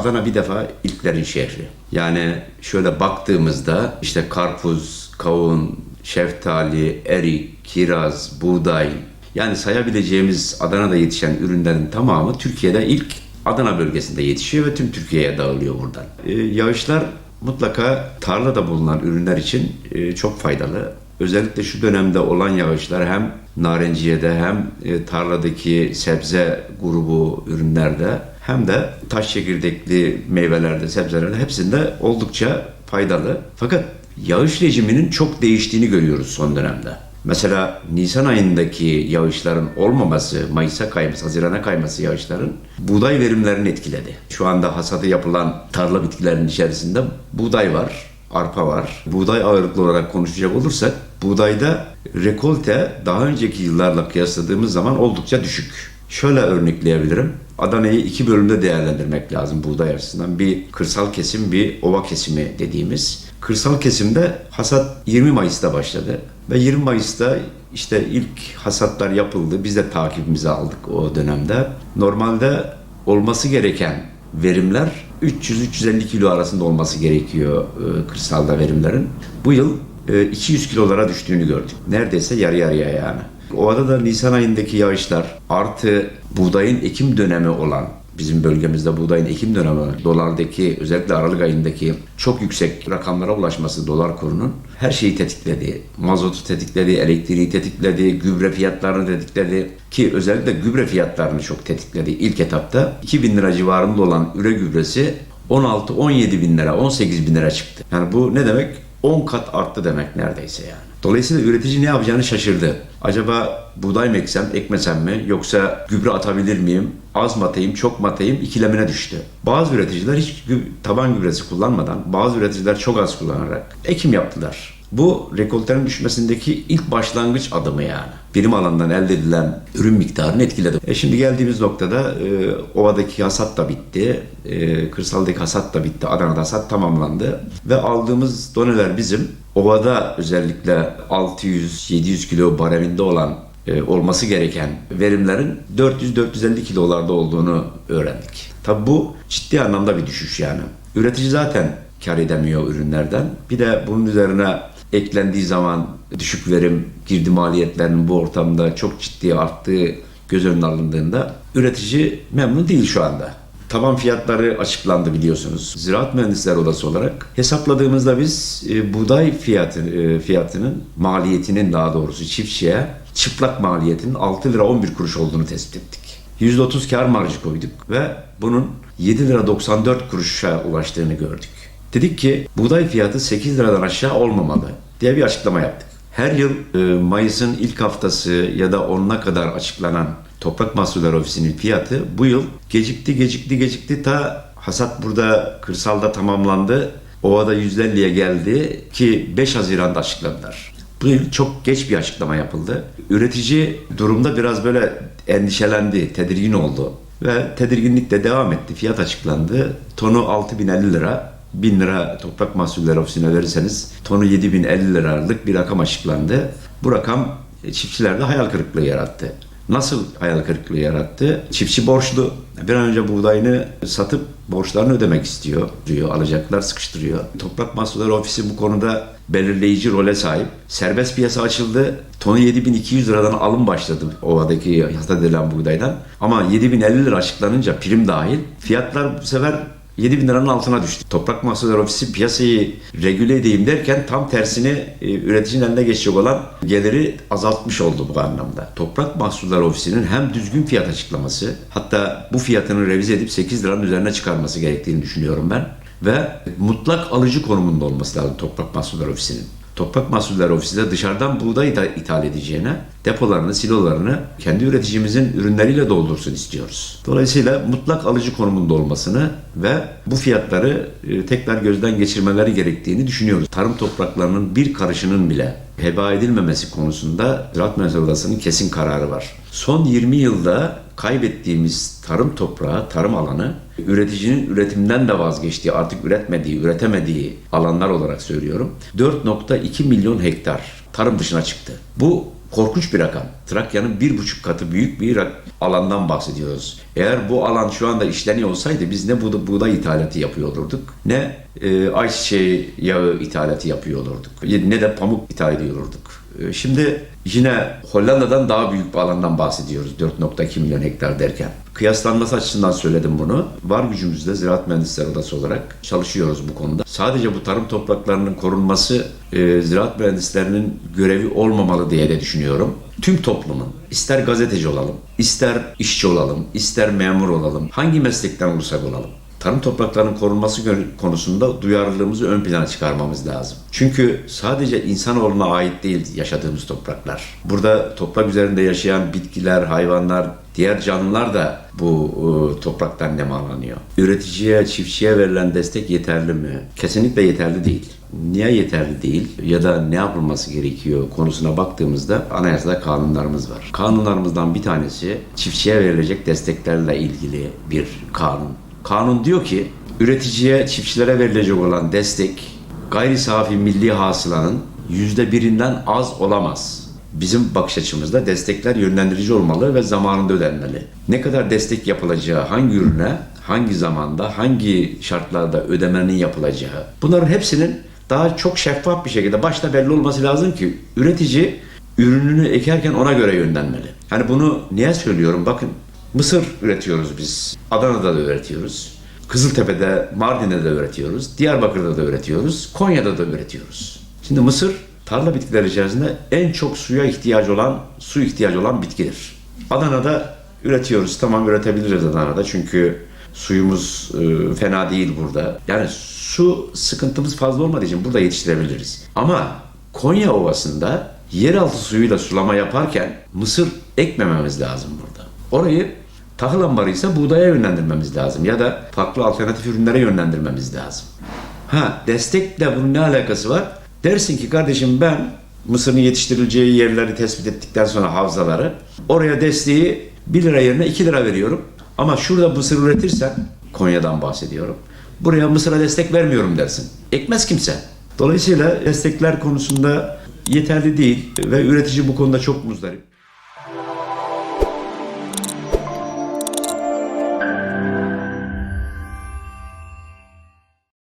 Adana bir defa ilklerin şehri. Yani şöyle baktığımızda işte karpuz, kavun, şeftali, erik, kiraz, buğday yani sayabileceğimiz Adana'da yetişen ürünlerin tamamı Türkiye'de ilk Adana bölgesinde yetişiyor ve tüm Türkiye'ye dağılıyor buradan. Ee, yağışlar mutlaka tarlada bulunan ürünler için e, çok faydalı. Özellikle şu dönemde olan yağışlar hem narenciyede hem e, tarladaki sebze grubu ürünlerde hem de taş çekirdekli meyvelerde, sebzelerde hepsinde oldukça faydalı. Fakat yağış rejiminin çok değiştiğini görüyoruz son dönemde. Mesela Nisan ayındaki yağışların olmaması, Mayıs'a kayması, Haziran'a kayması yağışların buğday verimlerini etkiledi. Şu anda hasadı yapılan tarla bitkilerinin içerisinde buğday var, arpa var. Buğday ağırlıklı olarak konuşacak olursak buğdayda rekolte daha önceki yıllarla kıyasladığımız zaman oldukça düşük. Şöyle örnekleyebilirim. Adana'yı iki bölümde değerlendirmek lazım buğday açısından. Bir kırsal kesim, bir ova kesimi dediğimiz. Kırsal kesimde hasat 20 Mayıs'ta başladı. Ve 20 Mayıs'ta işte ilk hasatlar yapıldı. Biz de takibimizi aldık o dönemde. Normalde olması gereken verimler 300-350 kilo arasında olması gerekiyor e, kırsalda verimlerin. Bu yıl e, 200 kilolara düştüğünü gördük. Neredeyse yarı yarıya yani. Ovada da Nisan ayındaki yağışlar artı buğdayın ekim dönemi olan bizim bölgemizde buğdayın ekim dönemi dolardaki özellikle Aralık ayındaki çok yüksek rakamlara ulaşması dolar kurunun her şeyi tetikledi. Mazotu tetikledi, elektriği tetikledi, gübre fiyatlarını tetikledi ki özellikle gübre fiyatlarını çok tetikledi. İlk etapta 2000 lira civarında olan üre gübresi 16-17 bin lira, 18 bin lira çıktı. Yani bu ne demek? 10 kat arttı demek neredeyse yani. Dolayısıyla üretici ne yapacağını şaşırdı. Acaba buğday mı eksem, ekmesem mi? Yoksa gübre atabilir miyim? Az mı atayım, çok mu atayım? İkilemine düştü. Bazı üreticiler hiç taban gübresi kullanmadan, bazı üreticiler çok az kullanarak ekim yaptılar. Bu rekoltenin düşmesindeki ilk başlangıç adımı yani. Birim alandan elde edilen ürün miktarını etkiledi. E şimdi geldiğimiz noktada e, ovadaki hasat da bitti. E, kırsaldaki hasat da bitti. Adana'da hasat tamamlandı. Ve aldığımız doneler bizim ovada özellikle 600-700 kilo bareminde olan e, olması gereken verimlerin 400-450 kilolarda olduğunu öğrendik. Tabi bu ciddi anlamda bir düşüş yani. Üretici zaten kar edemiyor ürünlerden. Bir de bunun üzerine eklendiği zaman düşük verim girdi maliyetlerinin bu ortamda çok ciddi arttığı göz önüne alındığında üretici memnun değil şu anda. Taban fiyatları açıklandı biliyorsunuz. Ziraat Mühendisler Odası olarak hesapladığımızda biz e, buğday fiyatı e, fiyatının maliyetinin daha doğrusu çiftçiye çıplak maliyetinin 6 lira 11 kuruş olduğunu tespit ettik. %30 kar marjı koyduk ve bunun 7 lira 94 kuruşa ulaştığını gördük. Dedik ki buğday fiyatı 8 liradan aşağı olmamalı diye bir açıklama yaptık. Her yıl e, Mayıs'ın ilk haftası ya da onuna kadar açıklanan Toprak Mahsulleri Ofisi'nin fiyatı bu yıl gecikti, gecikti, gecikti ta hasat burada kırsalda tamamlandı. Ovada %50'ye geldi ki 5 Haziran'da açıkladılar. Bu yıl çok geç bir açıklama yapıldı. Üretici durumda biraz böyle endişelendi, tedirgin oldu. Ve tedirginlik de devam etti. Fiyat açıklandı. Tonu 6050 lira. 1000 lira toprak mahsulleri ofisine verirseniz tonu 7050 liralık bir rakam açıklandı. Bu rakam e, çiftçilerde hayal kırıklığı yarattı. Nasıl hayal kırıklığı yarattı? Çiftçi borçlu. Bir an önce buğdayını satıp borçlarını ödemek istiyor. diyor. Alacaklar sıkıştırıyor. Toprak Mahsulleri Ofisi bu konuda belirleyici role sahip. Serbest piyasa açıldı. Tonu 7200 liradan alım başladı ovadaki hasat edilen buğdaydan. Ama 7050 lira açıklanınca prim dahil fiyatlar bu sefer 7 bin liranın altına düştü. Toprak Mahsulleri Ofisi piyasayı regüle edeyim derken tam tersini e, üreticinin eline geçecek olan geliri azaltmış oldu bu anlamda. Toprak Mahsulleri Ofisi'nin hem düzgün fiyat açıklaması hatta bu fiyatını revize edip 8 liranın üzerine çıkarması gerektiğini düşünüyorum ben. Ve mutlak alıcı konumunda olması lazım Toprak Mahsulleri Ofisi'nin. Toprak Mahsulleri Ofisi de dışarıdan buğday da ithal edeceğine depolarını, silolarını kendi üreticimizin ürünleriyle doldursun istiyoruz. Dolayısıyla mutlak alıcı konumunda olmasını ve bu fiyatları e, tekrar gözden geçirmeleri gerektiğini düşünüyoruz. Tarım topraklarının bir karışının bile heba edilmemesi konusunda Ziraat Mühendisleri Odası'nın kesin kararı var. Son 20 yılda kaybettiğimiz tarım toprağı, tarım alanı üreticinin üretimden de vazgeçtiği, artık üretmediği, üretemediği alanlar olarak söylüyorum. 4.2 milyon hektar tarım dışına çıktı. Bu Korkunç bir rakam. Trakya'nın bir buçuk katı büyük bir alandan bahsediyoruz. Eğer bu alan şu anda işleniyor olsaydı biz ne buğda- buğday ithalatı yapıyor olurduk, ne e, ayçiçeği yağı ithalatı yapıyor olurduk, ne de pamuk ithal ediyor olurduk. E, Şimdi yine Hollanda'dan daha büyük bir alandan bahsediyoruz 4.2 milyon hektar derken. Kıyaslanması açısından söyledim bunu. Var gücümüzde Ziraat Mühendisleri Odası olarak çalışıyoruz bu konuda. Sadece bu tarım topraklarının korunması e, ziraat mühendislerinin görevi olmamalı diye de düşünüyorum. Tüm toplumun ister gazeteci olalım, ister işçi olalım, ister memur olalım, hangi meslekten olursak olalım tarım topraklarının korunması konusunda duyarlılığımızı ön plana çıkarmamız lazım. Çünkü sadece insanoğluna ait değil yaşadığımız topraklar. Burada toprak üzerinde yaşayan bitkiler, hayvanlar, diğer canlılar da bu e, topraktan nemalanıyor. Üreticiye, çiftçiye verilen destek yeterli mi? Kesinlikle yeterli değil. Niye yeterli değil ya da ne yapılması gerekiyor konusuna baktığımızda anayasada kanunlarımız var. Kanunlarımızdan bir tanesi çiftçiye verilecek desteklerle ilgili bir kanun. Kanun diyor ki üreticiye, çiftçilere verilecek olan destek gayri safi milli hasılanın yüzde birinden az olamaz. Bizim bakış açımızda destekler yönlendirici olmalı ve zamanında ödenmeli. Ne kadar destek yapılacağı, hangi ürüne, hangi zamanda, hangi şartlarda ödemenin yapılacağı. Bunların hepsinin daha çok şeffaf bir şekilde başta belli olması lazım ki üretici ürününü ekerken ona göre yönlenmeli. Hani bunu niye söylüyorum? Bakın Mısır üretiyoruz biz. Adana'da da üretiyoruz. Kızıltepe'de, Mardin'de de üretiyoruz. Diyarbakır'da da üretiyoruz. Konya'da da üretiyoruz. Şimdi mısır tarla bitkileri içerisinde en çok suya ihtiyacı olan, su ihtiyacı olan bitkidir. Adana'da üretiyoruz. Tamam üretebiliriz Adana'da çünkü suyumuz e, fena değil burada. Yani su sıkıntımız fazla olmadığı için burada yetiştirebiliriz. Ama Konya Ovası'nda yeraltı suyuyla sulama yaparken mısır ekmememiz lazım burada. Orayı tahıl ambarı ise buğdaya yönlendirmemiz lazım ya da farklı alternatif ürünlere yönlendirmemiz lazım. Ha destekle bunun ne alakası var? Dersin ki kardeşim ben mısırın yetiştirileceği yerleri tespit ettikten sonra havzaları oraya desteği 1 lira yerine 2 lira veriyorum. Ama şurada mısır üretirsen Konya'dan bahsediyorum. Buraya mısıra destek vermiyorum dersin. Ekmez kimse. Dolayısıyla destekler konusunda yeterli değil ve üretici bu konuda çok muzdarip.